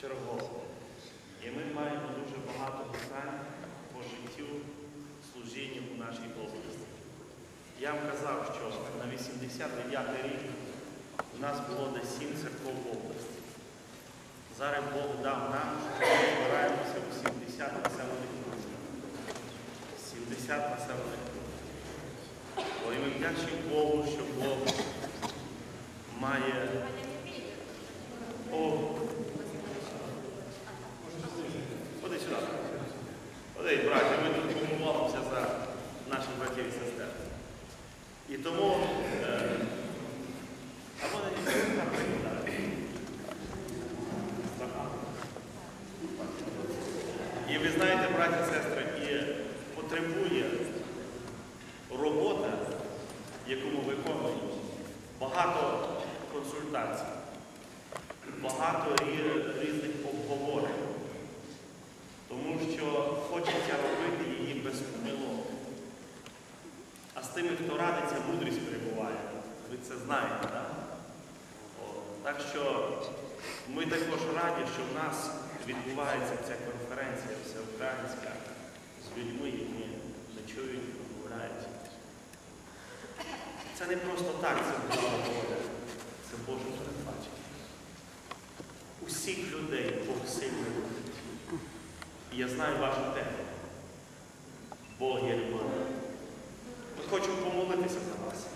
чергово. І ми маємо дуже багато питань по життю служіння у нашій області. Я вам казав, що на 89 рік у нас було десь 7 церков в області. Зараз Бог дав нам, що ми збираємося у 70 населених пунктів. 70 населених пунктів. Бо і ми вдячні Богу, що Бог має. О, Ходи сюди. Ходи, браті, ми тут помолимося за наших братів і сестер. І тому. Е, а вони не так прикладають. І ви знаєте, браті і сестри, і потребує робота, яку ми виконуємо, багато консультацій, багато різних обговорень. Тому що хочеться робити її без помилок. А з тими, хто радиться, мудрість перебуває. Ви це знаєте, так? Так що ми також раді, що в нас відбувається ця конференція всеукраїнська з людьми, які не чують, розмовляють. Це не просто так, це Божа воля, це Боже передбачення. Усіх людей Бог сильно любить. І я знаю вашу тему. Бог є любов. Ми хочемо помолитися за вас.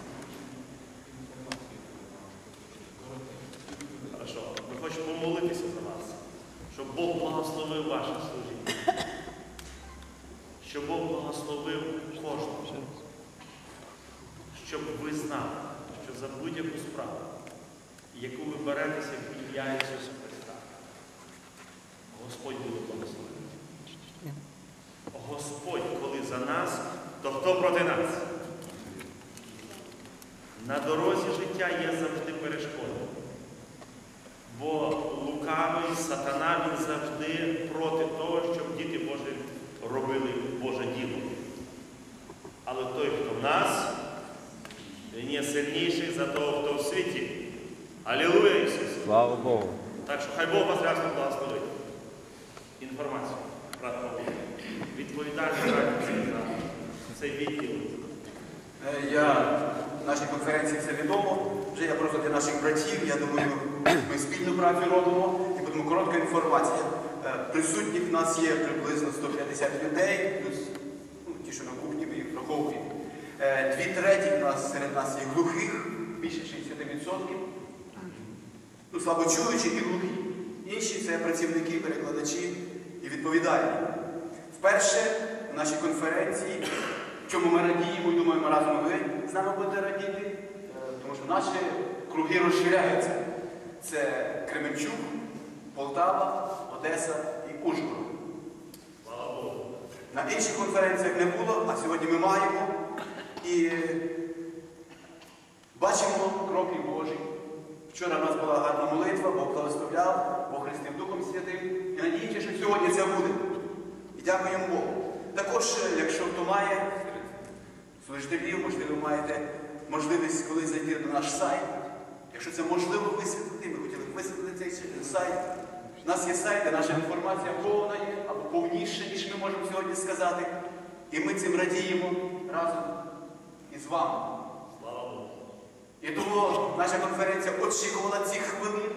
Хорошо. Ми хочемо помолитися за вас, щоб Бог благословив ваше служіння. Щоб Бог благословив кожного. Щоб ви знали, що за будь-яку справу, яку ви беретеся в ім'я Ісуса Христа, Господь буде благословити. Господь, коли за нас, то хто проти нас? На дорозі життя є завжди перешкоди. Бо лукавий сатана він завжди проти того, щоб діти Божі робили Боже діло. Але той, хто в нас, він є сильніший за того, хто в світі. Алілуя Ісус! Слава Богу. Так що хай Бог вас рясно благословить. Інформацію. Відповідальний радіці за цей відділ. Е, Я в нашій конференції це відомо. Вже я просто для наших братів. Я думаю, ми спільну працю робимо. І будемо коротка інформація. Е, Присутніх в нас є приблизно 150 людей, плюс ну, ті, що на кухні, ми їх враховуємо. Е, Дві треті в нас серед нас є глухих, більше 60%. Ну, слабочуючі і глухі. Інші це працівники, перекладачі і відповідальні. Вперше в нашій конференції, в чому ми радіємо і думаємо, разом ви з нами будете радіти, е, тому що наші круги розширяються. Це Кременчук, Полтава, Одеса і Ужгород. На інших конференціях не було, а сьогодні ми маємо. І бачимо кроки Божі. Вчора в нас була гарна молитва, Бог благословляв, Бог хрестив Духом Святим. І надіємося, що сьогодні це буде. І дякуємо Богу. Також, е, якщо хто має служителів, можливо, маєте можливість колись зайти на наш сайт. Якщо це можливо висвітлити, ми хотіли б висвітлити цей сайт. У нас є сайт, де наша інформація повна є, або повніше, ніж ми можемо сьогодні сказати. І ми цим радіємо разом із вами. Слава Богу. І тому наша конференція очікувала цих хвилин,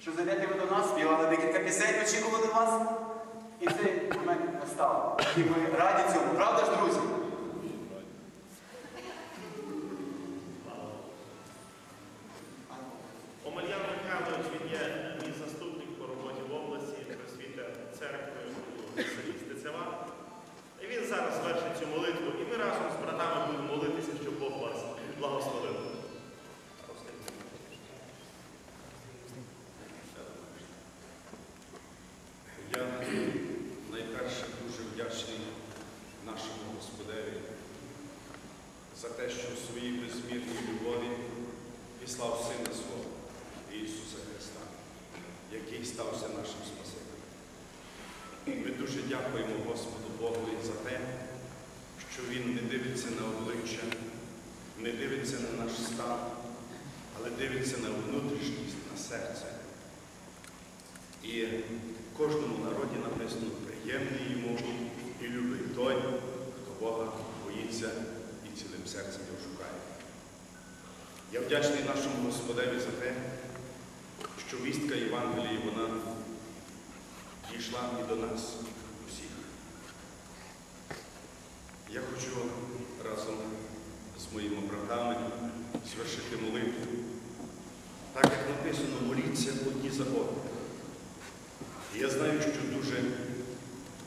що зайдете ви до нас, співали декілька пісень, очікували вас. І цей момент настав. І ми раді цьому, правда ж, друзі? Омельян Михайлович, він є мій заступник по роботі в області, просвіта церкви у селі Стецева. І він зараз звершить цю молитву, і ми разом з братами будемо молитися, щоб Бог вас благословив. Я найперше дуже вдячний нашому Господеві за те, що в своїй безмірній любові післав Сина Свого Ісуса Христа, який стався нашим Спасителем. Ми дуже дякуємо Господу Богу і за те, що Він не дивиться на обличчя, не дивиться на наш стан, але дивиться на внутрішність, на серце. І І кожному народі написано приємний йому і любить той, хто Бога боїться і цілим серцем його шукає. Я вдячний нашому Господеві за те, що вістка Євангелії вона дійшла і до нас усіх. Я хочу разом з моїми братами звершити молитву. Так як написано, моліться одні за одних. І я знаю, що дуже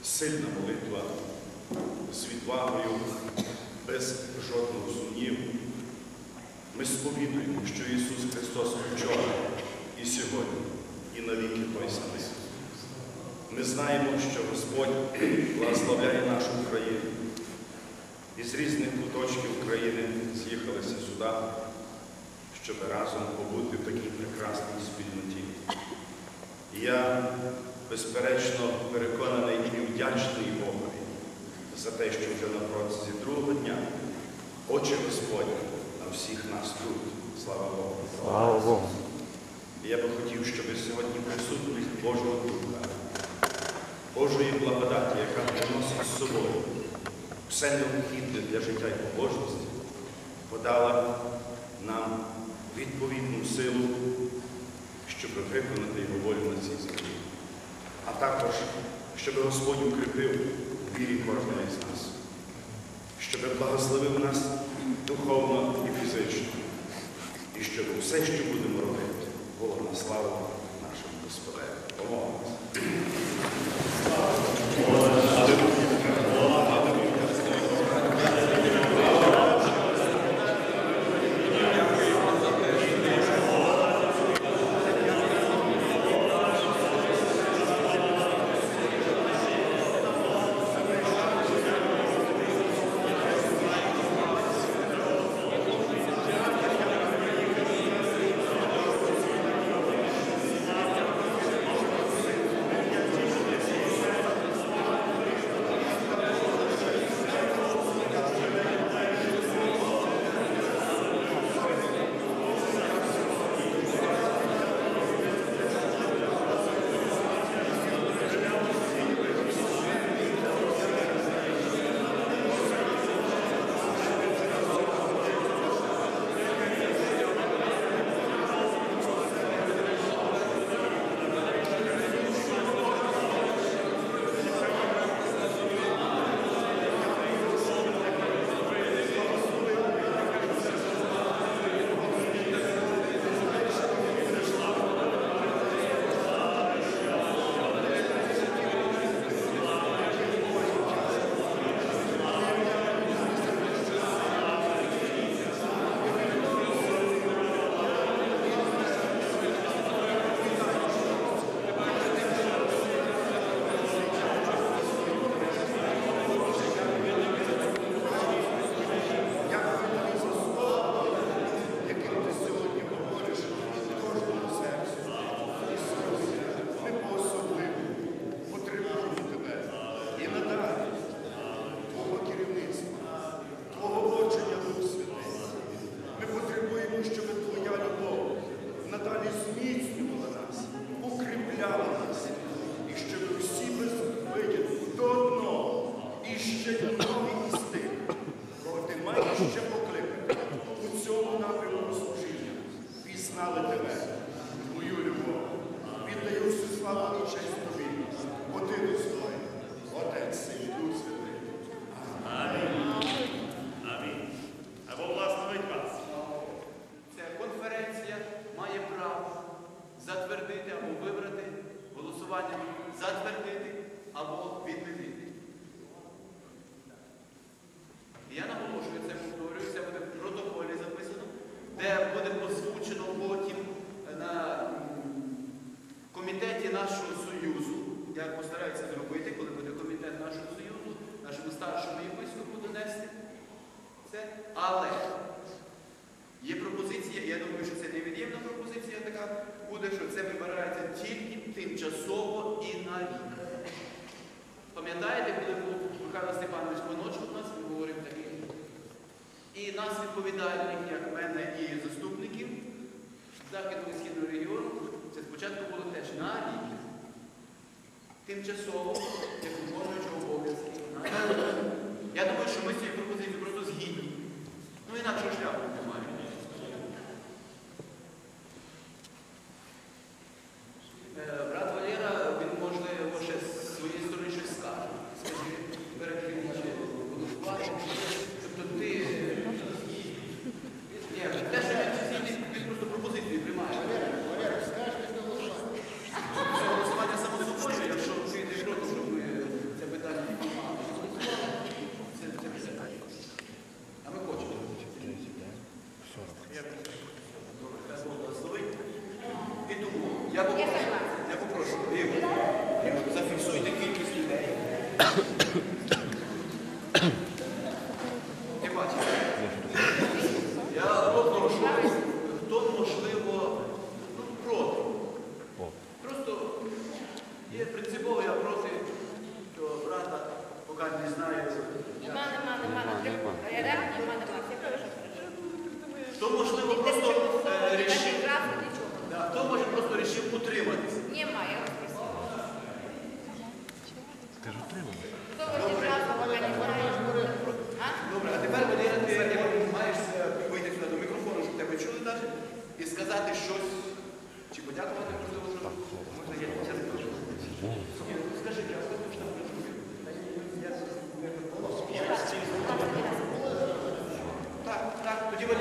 сильна молитва з відвагою, без жодного сумніву. Ми сповідуємо, що Ісус Христос вчора і сьогодні, і навіки той самий. Ми знаємо, що Господь благословляє нашу країну. Із різних куточків України з'їхалися сюди, щоб разом побути в такій прекрасній спільноті. І я, безперечно, переконаний і вдячний Богові за те, що вже на протязі другого дня очі Господні на всіх нас тут. Слава Богу. Слава Богу. І я би хотів, щоб сьогодні присутність Божого Духа, Божої благодаті, яка приносить з собою все необхідне для життя і побожності, подала нам відповідну силу, щоб виконати його волю на цій землі. А також, щоб Господь укріпив вірі кожного із нас, щоб благословив нас духовно і фізично, і щоб все, що будемо робити, було на славу нашому Господеві. Помолимось. яким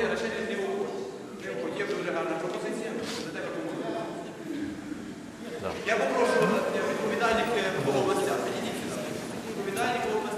є рішення не угодь. Є дуже гарна пропозиція, за те пропонуємо. Я попрошу е, відповідальник е, по областях. Відповідальник по областях.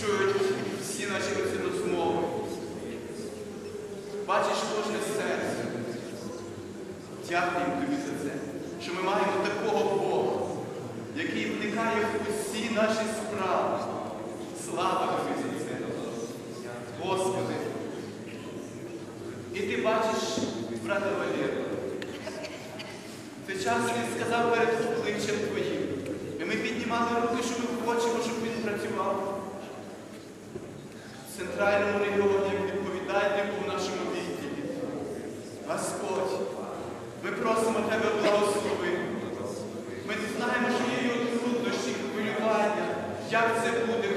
чують всі наші оці розмови. Бачиш кожне серце. Дякуємо тобі за це, що ми маємо такого Бога, який вникає в усі наші справи. Слава тобі за це, Господи. І ти бачиш, брата Валера, ти час він сказав перед обличчям Твоїм. І ми піднімали руки, що ми хочемо, щоб він працював центральному регіоні відповідальнику в нашому відділі. Господь, ми просимо Тебе благослови. Ми знаємо, що є труднощі, хвилювання, як це буде.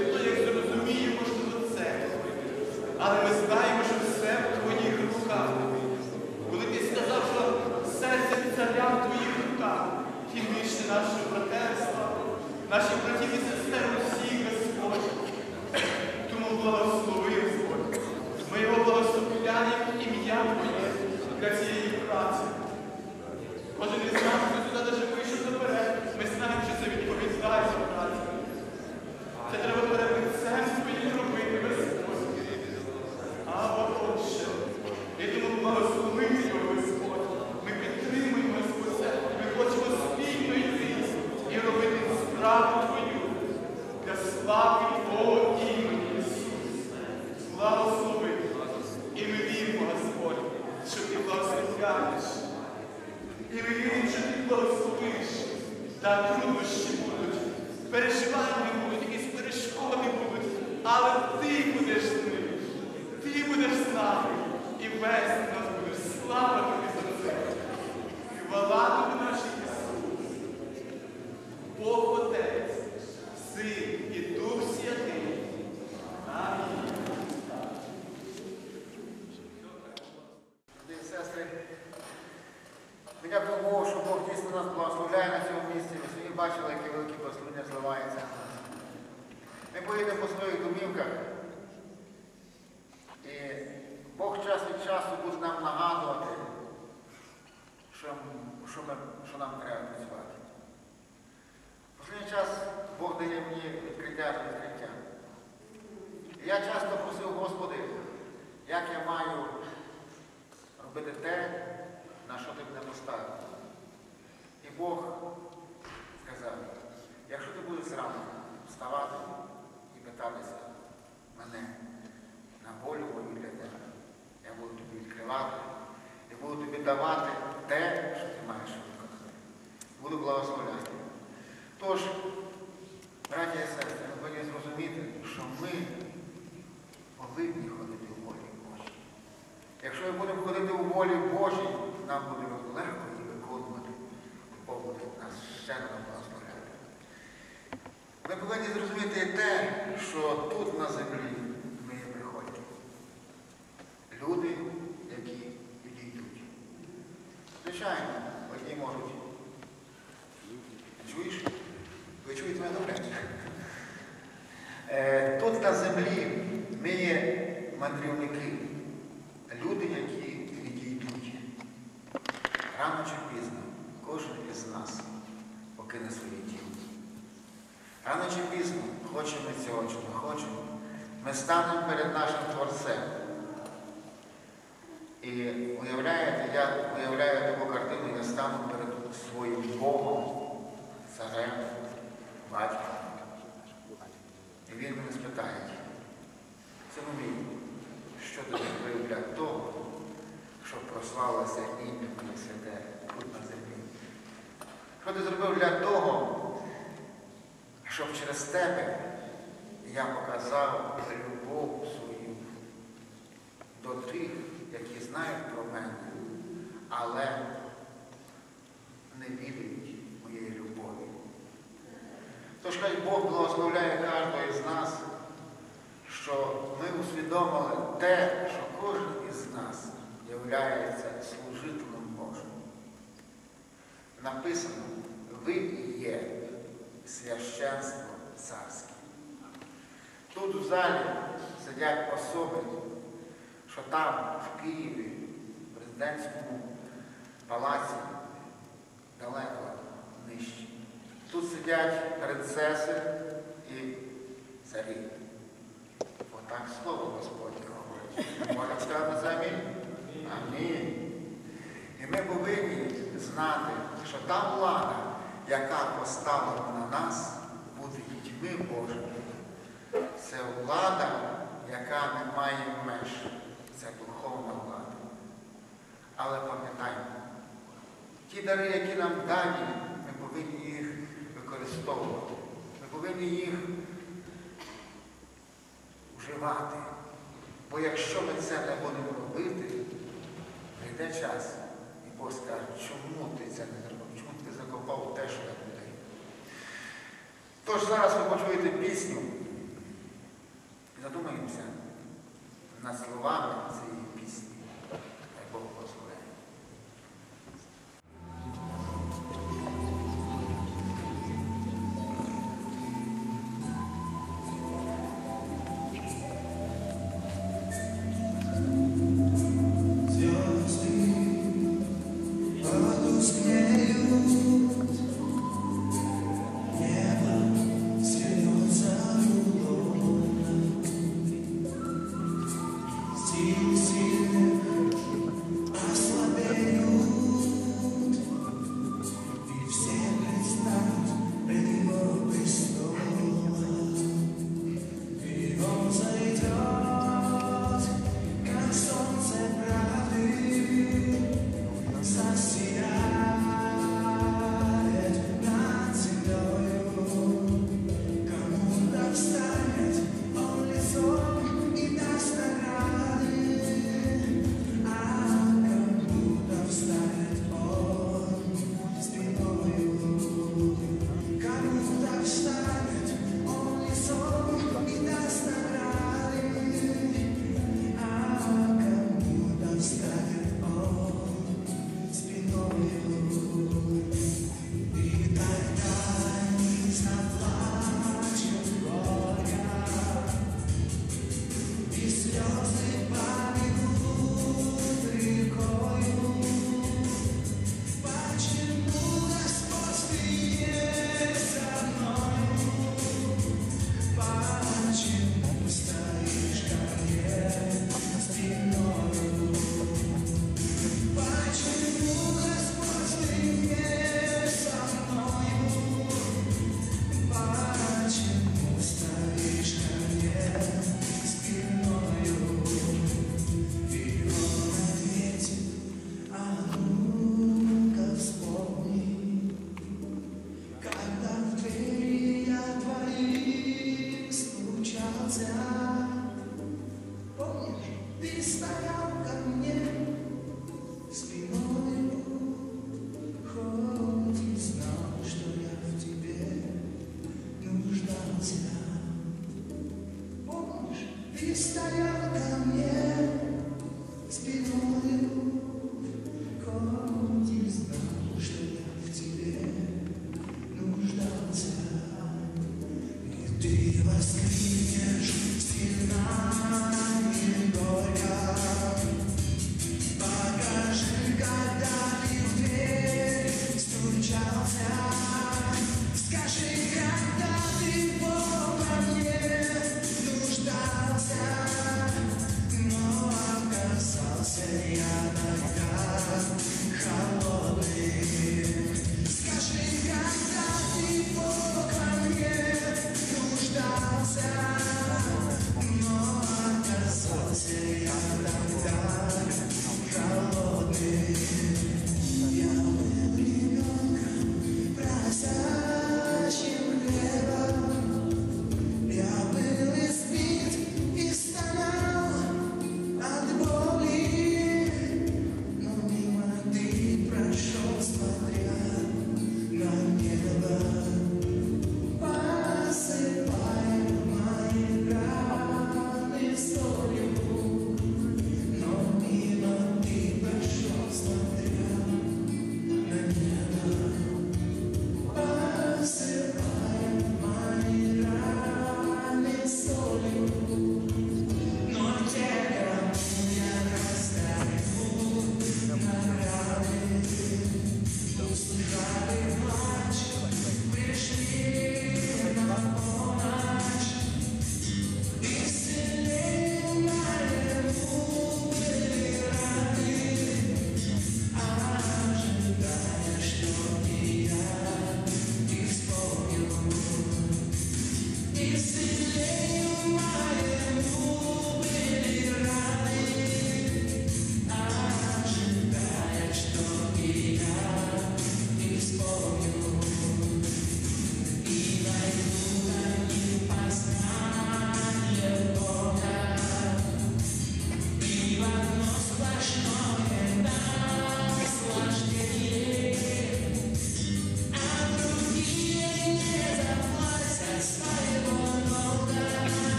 Та труднощі будуть, переживання будуть, якісь перешкоди будуть, але ти будеш з ним, ти будеш з нами і весь. час від часу буде нам нагадувати, що що, ми, що нам треба працювати. Вже час Бог дає мені відкриття та відкриття. І я часто просив Господи, як я маю робити те, на що ти мене поставив. І Бог сказав, якщо ти будеш зранку вставати і питатися мене на волю мою для тебе я буду тобі відкривати і буду тобі давати те, що ти маєш виконати. Буду благословляти. Тож, браті і сестри, ми повинні зрозуміти, що ми повинні ходити у волі Божій. Якщо ми будемо ходити у волі Божій, нам буде легко її виконувати. Бог буде нас ще нам благословляти. Ми повинні зрозуміти те, що тут на землі ми є приходять. Люди, які відійдуть. Звичайно, одні можуть. Чуєш? Ви чуєте мене добре? Е, Тут на землі ми є мандрівники, люди, які відійдуть. Рано чи пізно кожен із нас покине своє тіло. Рано чи пізно, хочемо ми цього чи не хочемо, ми станемо перед нашим Творцем. І уявляєте, я уявляю таку картину, я стану перед своїм Богом, царем, батьком. І він мене спитає, сину мій, що ти зробив для того, щоб прославилося ім'я моє святе тут на землі? Що ти зробив для того, щоб через тебе я показав любов свою до тих, які знають про мене, але не вірять моєї любові. Тож хай Бог благословляє кожного із нас, що ми усвідомили те, що кожен із нас є служителем Божим. Написано, ви і є священство царське. Тут у залі сидять особи, що там, в Києві, в президентському палаці, далеко нижче. Тут сидять принцеси і царі. Отак слово Господнє говорить. Можна сказати за амінь? І ми повинні знати, що та влада, яка поставлена на нас, буде дітьми Божими. Це влада, яка не має меж. Це духовна влада. Але пам'ятаємо, ті дари, які нам дані, ми повинні їх використовувати. Ми повинні їх вживати. Бо якщо ми це не будемо робити, прийде час, і Бог скаже, чому ти це не зробив? Чому ти закопав те, що я даю? Тож зараз ви почуєте пісню задумаємося над словами цієї